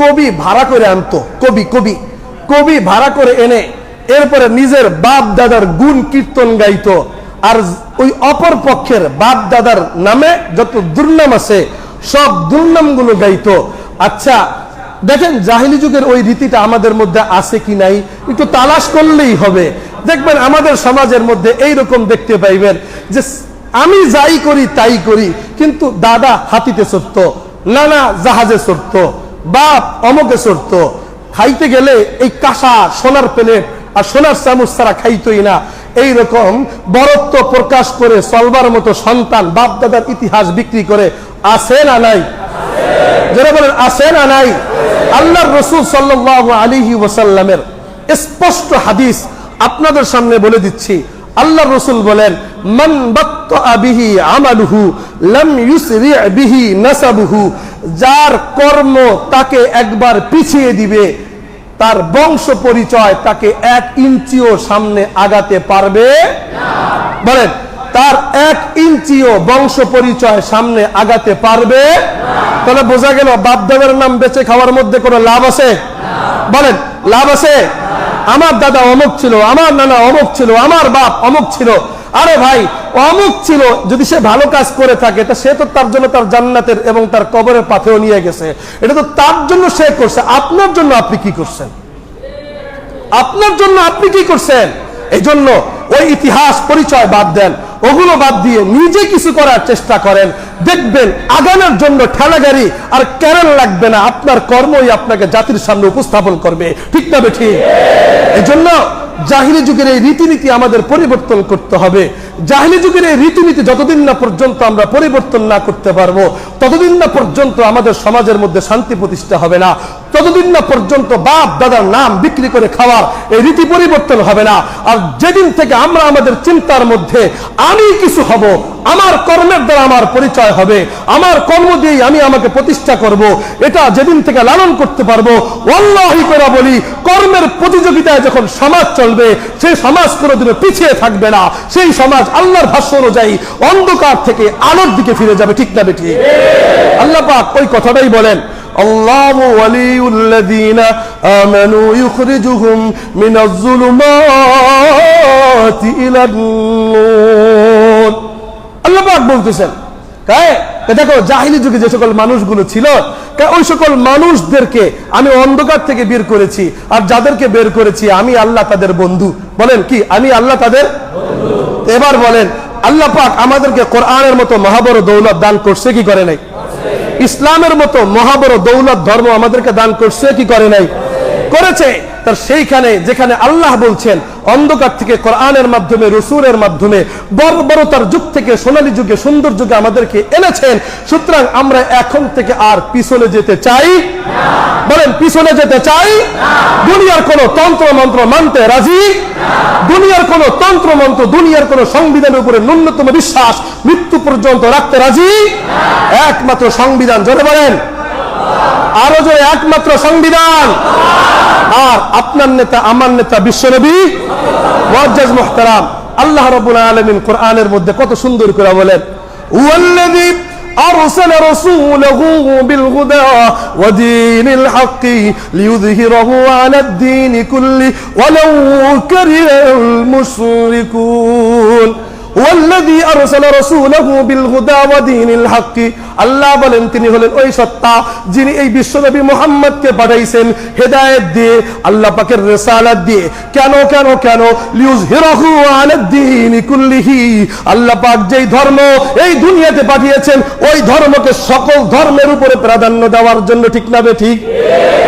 কবি ভাড়া করে আনতো, কবি কবি কবি ভাড়া করে এনে এরপরে নিজের বাপ দাদার গুণ কীর্তন গাইতো। আর ওই অপর পক্ষের বাপ দাদার নামে যত দুর্নাম আছে, সব দুর্নামগুলো গাইতো। আচ্ছা দেখেন জাহিলি যুগের ওই রীতিটা আমাদের মধ্যে আছে কি নাই? একটু তালাশ করলেই হবে। দেখবেন আমাদের সমাজের মধ্যে এই রকম দেখতে পাইবেন যে আমি যাই করি, তাই করি, কিন্তু দাদা হাতিতে চড়ত, নানা জাহাজে চড়ত। বাপ, অমকে চড়ত খাইতে গেলে এই কাঁসা, সোনার প্লেট আর সোনার চামচ ছাড়া খাইতই না। এই রকম বরত্ব প্রকাশ করে চলবার মতো সন্তান বাপ দাদার ইতিহাস বিক্রি করে, আছে না নাই? যারা বলেন, আছে না নাই? আল্লাহর রসুল সাল্লাহ আলিহি ওসাল্লামের স্পষ্ট হাদিস আপনাদের সামনে বলে দিচ্ছি। আল্লাহ রসুল বলেন, মান বিহি আমালুহু, লাম ইউসরি বিহি যার কর্ম তাকে একবার পিছিয়ে দিবে, তার বংশ পরিচয় তাকে এক ইঞ্চিও সামনে আগাতে পারবে বলেন, তার এক ইঞ্চিও বংশ পরিচয় সামনে আগাতে পারবে তাহলে বোঝা গেল বাপ দাদার নাম বেঁচে খাওয়ার মধ্যে কোনো লাভ আছে? বলেন, লাভ আছে? আমার দাদা অমুক ছিল, আমার নানা অমুক ছিল, আমার বাপ অমুক ছিল আরে ভাই, অমুক ছিল, যদি সে ভালো কাজ করে থাকে, তা সে তো তার জন্য তার জান্নাতের এবং তার কবরের পাথেও নিয়ে গেছে। এটা তো তার জন্য সে করছে, আপনার জন্য আপনি কি করছেন? আপনার জন্য আপনি কি করছেন? এই জন্য ওই ইতিহাস পরিচয় বাদ দেন, ওগুলো বাদ দিয়ে নিজে কিছু করার চেষ্টা করেন। দেখবেন, আগানোর জন্য ঠেলা গাড়ি আর ক্যারেল লাগবে না, আপনার কর্মই আপনাকে জাতির সামনে উপস্থাপন করবে। ঠিক না বেঠি? এই জন্য জাহিলি যুগের এই রীতিনীতি আমাদের পরিবর্তন করতে হবে। জাহিলি যুগের এই রীতিনীতি যতদিন না পর্যন্ত আমরা পরিবর্তন না করতে পারব, ততদিন না পর্যন্ত আমাদের সমাজের মধ্যে শান্তি প্রতিষ্ঠা হবে না। ততদিন না পর্যন্ত বাপ, দাদার নাম বিক্রি করে খাওয়ার এই রীতি পরিবর্তন হবে না। আর যেদিন থেকে আমরা আমাদের চিন্তার মধ্যে, আমি কিছু হব, আমার কর্মের দ্বারা আমার পরিচয় হবে, আমার কর্ম দিয়েই আমি আমাকে প্রতিষ্ঠা করব, এটা যেদিন থেকে লালন করতে পারব অল্লাহি করে বলি, কর্মের প্রতিযোগিতায় যখন সমাজ চলবে সেই সমাজ কোনোদিনও পিছিয়ে থাকবে না। সেই সমাজ আল্লাহর ভাষ্য অনুযায়ী অন্ধকার থেকে আলোর দিকে ফিরে যাবে, ঠিক না বেটি আল্লাহ পাক ওই কথাটাই বলেন الله ولي الذين آمنوا يخرجهم من الظلمات إلى النور আল্লাহ পাক বলতেছেন কায় দেখো জাহিলি যুগে যে সকল মানুষগুলো ছিল কা ওই সকল মানুষদেরকে আমি অন্ধকার থেকে বের করেছি আর যাদেরকে বের করেছি আমি আল্লাহ তাদের বন্ধু বলেন কি আমি আল্লাহ তাদের এবার বলেন আল্লাহ পাক আমাদেরকে কোরআনের মতো মহাবড় দৌলত দান করছে কি করে নাই ইসলামের মতো মহাবড় দৌলত ধর্ম আমাদেরকে দান করছে কি করে নাই? করেছে। তার সেইখানে, যেখানে আল্লাহ বলছেন, অন্ধকার থেকে কোরআনের মাধ্যমে রসুরের মাধ্যমে, বর্বরতার যুগ থেকে, সোনালী যুগে, সুন্দর যুগে আমাদেরকে এনেছেন। সুতরাং আমরা এখন থেকে আর পিছনে যেতে চাই বলেন, পিছনে যেতে চাই দুনিয়ার কোন তন্ত্র মন্ত্র মানতে রাজি দুনিয়ার কোন তন্ত্র মন্ত্র, দুনিয়ার কোন সংবিধানের উপরে ন্যূনতম বিশ্বাস মৃত্যু পর্যন্ত রাখতে রাজি একমাত্র সংবিধান, জোরে বলেন। আরো যে একমাত্র সংবিধান আর আপনার নেতা আমার নেতা বিশ্বনবী মুআজ্জাজ মুহতারাম আল্লাহ রাব্বুল আলামিন কোরআনের মধ্যে কত সুন্দর করে বলেন ওয়াল্লাযী أرسل رسوله بالهدى ودين الحق ليظهره على الدين كله ولو كره المشركون আল্লাহ বলেন, তিনি হলেন ওই সত্তা যিনি এই বিশ্বনবী মোহাম্মদকে পাঠাইছেন দিয়ে, আল্লাহ পাকের রেসালাত দিয়ে। কেন কেন কেন? আল্লাহ পাক যেই ধর্ম এই দুনিয়াতে পাঠিয়েছেন, ওই ধর্মকে সকল ধর্মের উপরে প্রাধান্য দেওয়ার জন্য ঠিক না ঠিক?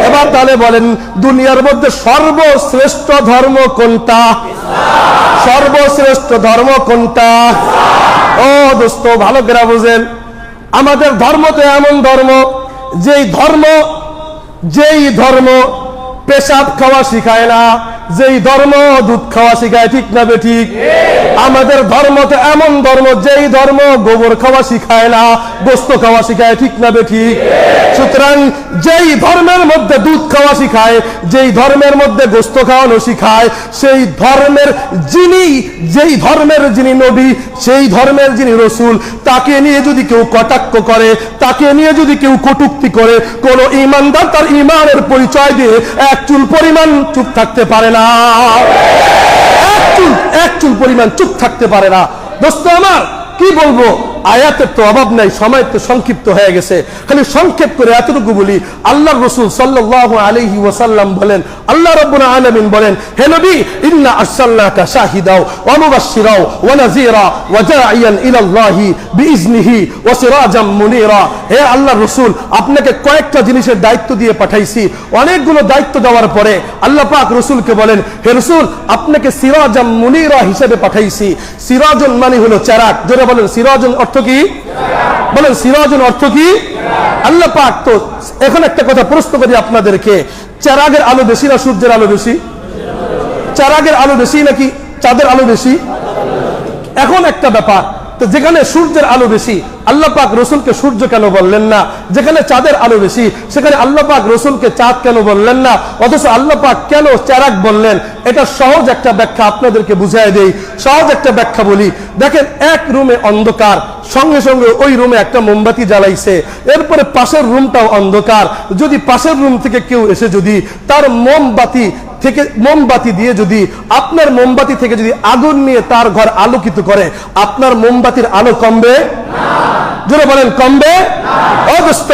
এবার তাহলে বলেন, দুনিয়ার মধ্যে সর্বশ্রেষ্ঠ ধর্ম কোনটা? সর্বশ্রেষ্ঠ ধর্ম কোনটা? ও দোস্ত, ভালো করে বুঝেন। আমাদের ধর্ম তো এমন ধর্ম, যেই ধর্ম যেই ধর্ম পেশাব খাওয়া শিখায় না, যেই ধর্ম দুধ খাওয়া শিখায়, ঠিক না বে ঠিক? আমাদের ধর্ম তো এমন ধর্ম, যেই ধর্ম গোবর খাওয়া শিখায় না, গোস্ত খাওয়া শিখায়, ঠিক না ঠিক? সুতরাং যেই ধর্মের মধ্যে দুধ খাওয়া শিখায়, যেই ধর্মের মধ্যে গোস্ত খাওয়ানো শিখায়, সেই ধর্মের যিনি, যেই ধর্মের যিনি নবী, সেই ধর্মের যিনি রসুল, তাকে নিয়ে যদি কেউ কটাক্ষ করে, তাকে নিয়ে যদি কেউ কটুক্তি করে, কোন ইমানদার তার ইমানের পরিচয় দিয়ে এক চুল পরিমাণ চুপ থাকতে পারে না। এক চুল পরিমাণ চুপ থাকতে পারে না। দোস্ত আমার কি বলব? আয়াতের তো অভাব নাই, সময় তো সংক্ষিপ্ত হয়ে গেছে। খালি সংক্ষেপ করে এতটুকু বলি আল্লাহ রসুল সাল্লাহ আলহি ওয়াসাল্লাম বলেন, আল্লাহ রব্বুল আলামিন বলেন, হে নবী, ইন্না শাহিদাও ওয়া মুবাশশিরাও ওয়া নাযীরা ওয়া দাঈয়ান ইলাল্লাহি মুনীরা। হে আল্লাহ রসুল, আপনাকে কয়েকটা জিনিসের দায়িত্ব দিয়ে পাঠাইছি। অনেকগুলো দায়িত্ব দেওয়ার পরে আল্লাহ পাক রসুলকে বলেন, হে রসুল, আপনাকে সিরাজাম মুনীরা হিসেবে পাঠাইছি। সিরাজুন মানে হলো চেরাক, জোরে বলেন, সিরাজুন অর্থ কি? বলেন, সিরাজুল অর্থ কি? আল্লাহ পাক তো এখন একটা কথা প্রশ্ন করি আপনাদেরকে। চারাগের আলো বেশি না সূর্যের আলো বেশি? চারাগের আলো বেশি নাকি চাঁদের আলো বেশি? এখন একটা ব্যাপার তো যেখানে সূর্যের আলো বেশি, আল্লাহ পাক রসুলকে সূর্য কেন বললেন না? যেখানে চাঁদের আলো বেশি, সেখানে আল্লাহ পাক রসুলকে চাঁদ কেন বললেন না? অথচ আল্লাহ পাক কেন চারাক বললেন? এটা সহজ একটা ব্যাখ্যা আপনাদেরকে বুঝাই দেই। সহজ একটা ব্যাখ্যা বলি। দেখেন, এক রুমে অন্ধকার, সঙ্গে সঙ্গে ওই রুমে একটা মোমবাতি জ্বালাইছে। এরপরে পাশের রুমটাও অন্ধকার। যদি পাশের রুম থেকে কেউ এসে যদি তার মোমবাতি থেকে মোমবাতি দিয়ে যদি আপনার মোমবাতি থেকে যদি আগুন নিয়ে তার ঘর আলোকিত করে, আপনার মোমবাতির আলো কমবে? জোরে বলেন, কমবে? অগস্ত,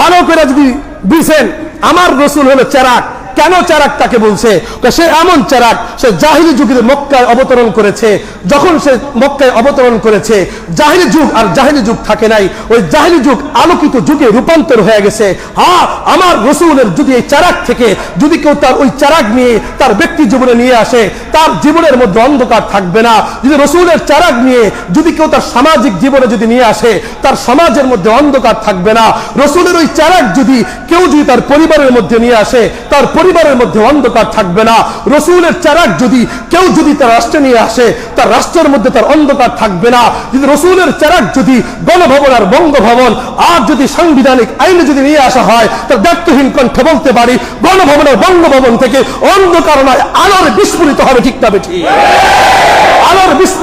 ভালো করে যদি দিছেন আমার রসুল হলো চেরাক। কেন চারাক তাকে বলছে? সে এমন চারাক, সে জাহিলি যুগের মক্কায় অবতরণ করেছে। যখন সে মক্কায় অবতরণ করেছে, জাহিলি যুগ আর জাহিলি যুগ থাকে নাই। ওই জাহিলি যুগ আলোকিত যুগে রূপান্তর হয়ে গেছে। হ্যাঁ আমার রসুলের যদি এই চারাক থেকে যদি কেউ তার ওই চারাক নিয়ে তার ব্যক্তি জীবনে নিয়ে আসে, তার জীবনের মধ্যে অন্ধকার থাকবে না। যদি রসুলের চারাক নিয়ে যদি কেউ তার সামাজিক জীবনে যদি নিয়ে আসে, তার সমাজের মধ্যে অন্ধকার থাকবে না। রসুলের ওই চারাক যদি কেউ যদি তার পরিবারের মধ্যে নিয়ে আসে, তার পরিবারের মধ্যে অন্ধকার থাকবে না। রসুলের চারাক যদি, কেউ যদি তার রাষ্ট্রে নিয়ে আসে, তার রাষ্ট্রের মধ্যে তার অন্ধকার থাকবে না। যদি রসুলের চারাক যদি গণভবন আর বঙ্গভবন, আর যদি সাংবিধানিক আইনে যদি নিয়ে আসা হয়, তার দায়িত্বহীন কণ্ঠে বলতে পারি, গণভবন আর বঙ্গভবন থেকে অন্ধকার নয়, আলোর বিস্ফোরিত হবে ঠিক তবে ঠিক আলোর বিস্ফোরিত